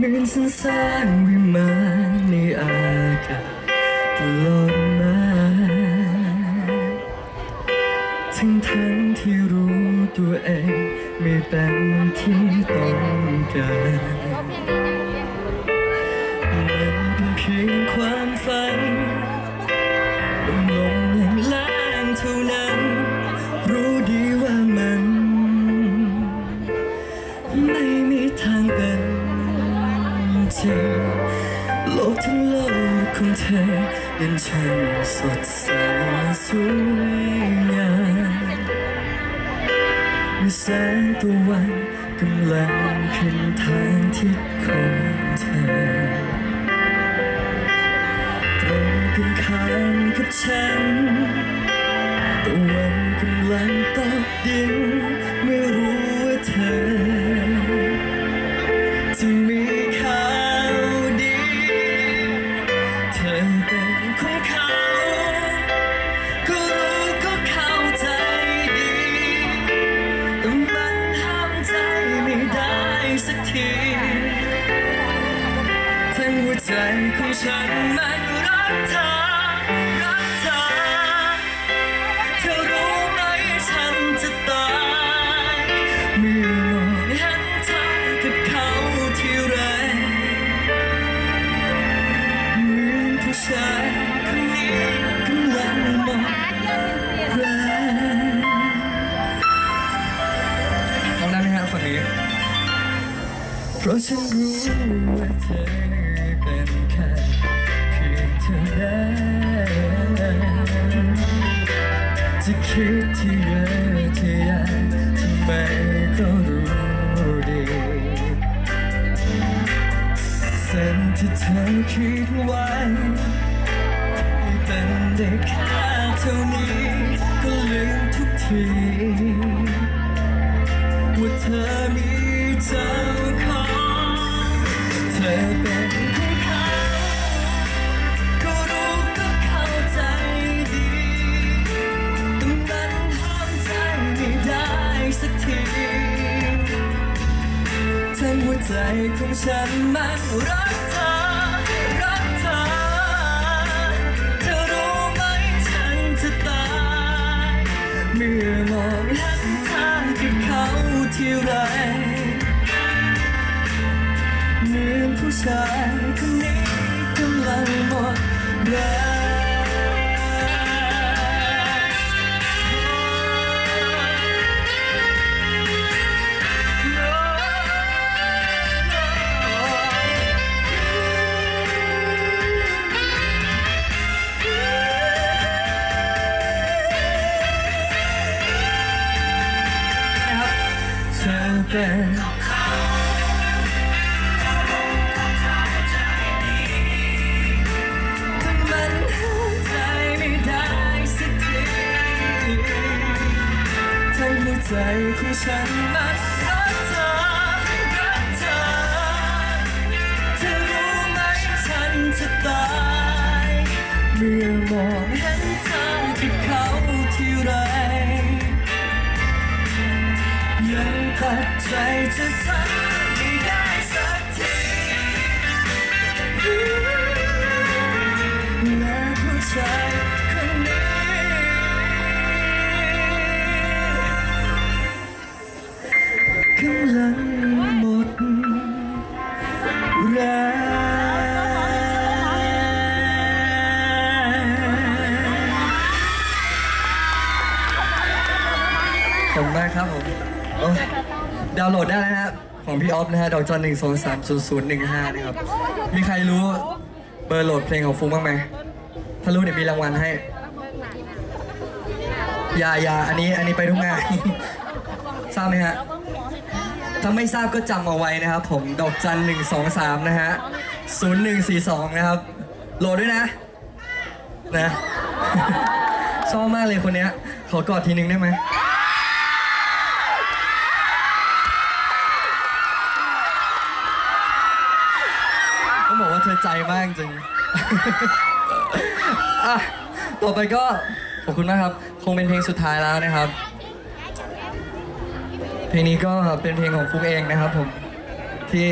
นฉันสร้างวิมานในอากาศตลอดมาทั้งทั้งที่รู้ตัวเองไม่เป็นที่ต้องการมันเป็นเพียงความฝันลมลมแรงแรงเท่านั้น รู้ดีว่ามัน ไม่มีทางเป็น จริงโลกทั้งโลกของเธอยังช่างสดใสและสวยงามเมื่อแสงตะวันกำลังขึ้นทางทิศของเธอตรงกันข้ามกับฉันตะวันกำลังตกดิน ใจของฉันมันรักเธอ รักเธอ เธอรู้ไหมฉันจะตายเมื่อมองเห็นเธอกับเขาที่ไรเหมือนผู้ชายคนนี้กำลังมองรักลองได้ไหมฮะฝั่งนี้เพราะฉันรู้ว่าเธอ เป็นแค่เพียงเท่านั้นจะคิดที่เยอะที่ยากทำไมก็รู้ดีเส้นที่เธอคิดไว้ให้เป็นได้แค่เท่านี้ก็ลืมทุกทีว่าเธอมีเจ้าของเธอเป็น ใจของฉันมันรักเธอ รักเธอ เธอรู้ไหมฉันจะตาย เมื่อมองเห็นเธอกับเขาที่ไรเหมือนผู้ชายคนนี้กำลังหมดแรง ใจของฉันนั้นรักเธอรักเธอเธอรู้ไหมฉันจะตายเมื่อมองเห็นเธอกับเขาที่ไร ยังตัดใจจะทำ ครับผมโอ้ยดาวน์โหลดได้แล้วนะครับของพี่ออฟนะฮะดอกจันหนึ่งสองสามศูนย์ศูนย์หนึ่งห้านะครับ มีใครรู้เบอร์โหลดเพลงของฟุ้งบ้างไหมถ้ารู้เดี๋ยวมีรางวัลให้อย่าอย่าอันนี้อันนี้ไปทุกงาน ทราบไหมฮะถ้าไม่ทราบก็จำเอาไว้นะครับผมดอกจันหนึ่งสองสามนะฮะศูนย์หนึ่งสี่สองนะครับ โหลดด้วยนะ นะ ชอบมากเลยคนเนี้ย ขอกอดทีนึงได้ไหม ใจมากจริงอะต่อไปก็ขอบคุณมากครับ คงเป็นเพลงสุดท้ายแล้วนะครับ เพลงนี้ก็เป็นเพลงของฟุกเองนะครับผมที่